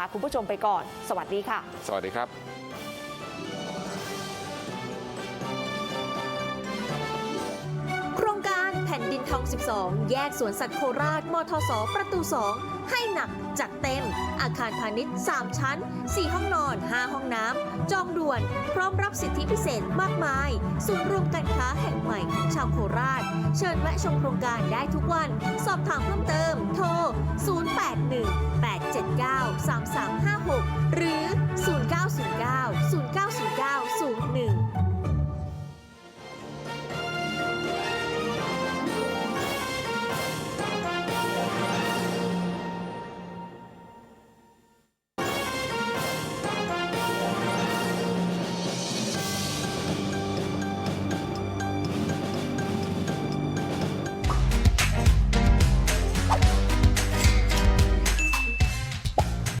ลาคุณผู้ชมไปก่อน สวัสดีค่ะ สวัสดีครับโครงการแผ่นดินทอง 12 แยกสวนสัตว์โคราช มทส ประตู 2 ให้หนักจัดเต็ม อาคารพาณิชย์ 3 ชั้น 4 ห้องนอน 5 ห้องน้ำ จองด่วน พร้อมรับสิทธิพิเศษมากมาย ศูนย์รวมการค้าแห่งใหม่ของชาวโคราช เชิญแวะชมโครงการได้ทุกวัน สอบถามเพิ่มเติม โทร 081 879 3356 หรือ 0909 0909 01